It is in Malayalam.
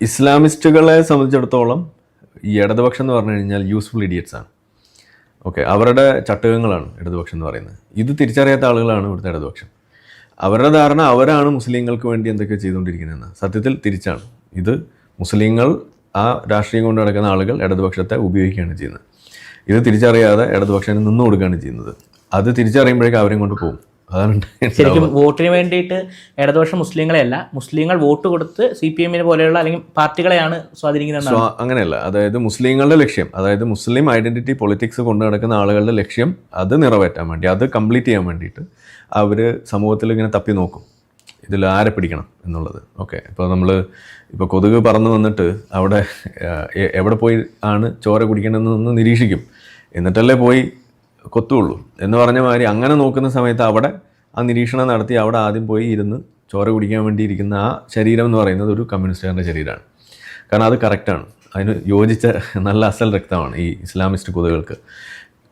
ഇസ്ലാമിസ്റ്റുകളെ സംബന്ധിച്ചിടത്തോളം ഈ ഇടതുപക്ഷം എന്ന് പറഞ്ഞു കഴിഞ്ഞാൽ യൂസ്ഫുൾ ഇഡിയറ്റ്സ് ആണ്. ഓക്കെ അവരുടെ ചട്ടകങ്ങളാണ് ഇടതുപക്ഷം എന്ന് പറയുന്നത്. ഇത് തിരിച്ചറിയാത്ത ആളുകളാണ് ഇവിടുത്തെ ഇടതുപക്ഷം. അവരുടെ ധാരണ അവരാണ് മുസ്ലിങ്ങൾക്ക് വേണ്ടി എന്തൊക്കെ ചെയ്തുകൊണ്ടിരിക്കുന്നതെന്ന്. സത്യത്തിൽ തിരിച്ചാണ്. ഇത് മുസ്ലിങ്ങൾ ആ രാഷ്ട്രീയം കൊണ്ട് നടക്കുന്ന ആളുകൾ ഇടതുപക്ഷത്തെ ഉപയോഗിക്കുകയാണ് ചെയ്യുന്നത്. ഇത് തിരിച്ചറിയാതെ ഇടതുപക്ഷത്തിന് നിന്നു കൊടുക്കുകയാണ് ചെയ്യുന്നത്. അത് തിരിച്ചറിയുമ്പോഴേക്കും അവരെയും കൊണ്ട് പോകും. ശരിക്കും വോട്ടിന് വേണ്ടിയിട്ട് ഇടതുപക്ഷ മുസ്ലിങ്ങളെയല്ല മുസ്ലിങ്ങൾ വോട്ട് കൊടുത്ത് സി പി എമ്മിനെ പോലെയുള്ള അല്ലെങ്കിൽ പാർട്ടികളെയാണ് സ്വാധീനിക്കുന്നത് സ്വാ- അങ്ങനെയല്ല. അതായത് മുസ്ലിങ്ങളുടെ ലക്ഷ്യം അതായത് മുസ്ലിം ഐഡന്റിറ്റി പൊളിറ്റിക്സ് കൊണ്ടു നടക്കുന്ന ആളുകളുടെ ലക്ഷ്യം അത് നിറവേറ്റാൻ വേണ്ടി അത് കംപ്ലീറ്റ് ചെയ്യാൻ വേണ്ടിയിട്ട് അവർ സമൂഹത്തിൽ ഇങ്ങനെ തപ്പി നോക്കും. ഇതിൽ ആരെ പിടിക്കണം എന്നുള്ളത്. ഓക്കെ ഇപ്പോൾ നമ്മൾ ഇപ്പോൾ കൊതുക് പറന്ന് വന്നിട്ട് അവിടെ എവിടെ പോയി ആണ് ചോര കുടിക്കണമെന്നൊന്ന് നിരീക്ഷിക്കും. എന്നിട്ടല്ലേ പോയി കൊത്തുള്ളൂ എന്ന് പറഞ്ഞ മാതിരി അങ്ങനെ നോക്കുന്ന സമയത്ത് അവിടെ ആ നിരീക്ഷണം നടത്തി അവിടെ ആദ്യം പോയി ഇരുന്ന് ചോര കുടിക്കാൻ വേണ്ടിയിരിക്കുന്ന ആ ശരീരം എന്ന് പറയുന്നത് ഒരു കമ്മ്യൂണിസ്റ്റുകാരുടെ ശരീരമാണ്. കാരണം അത് കറക്റ്റാണ് അതിന് യോജിച്ച നല്ല അസൽ രക്തമാണ് ഈ ഇസ്ലാമിസ്റ്റ് കൊതുകൾക്ക്.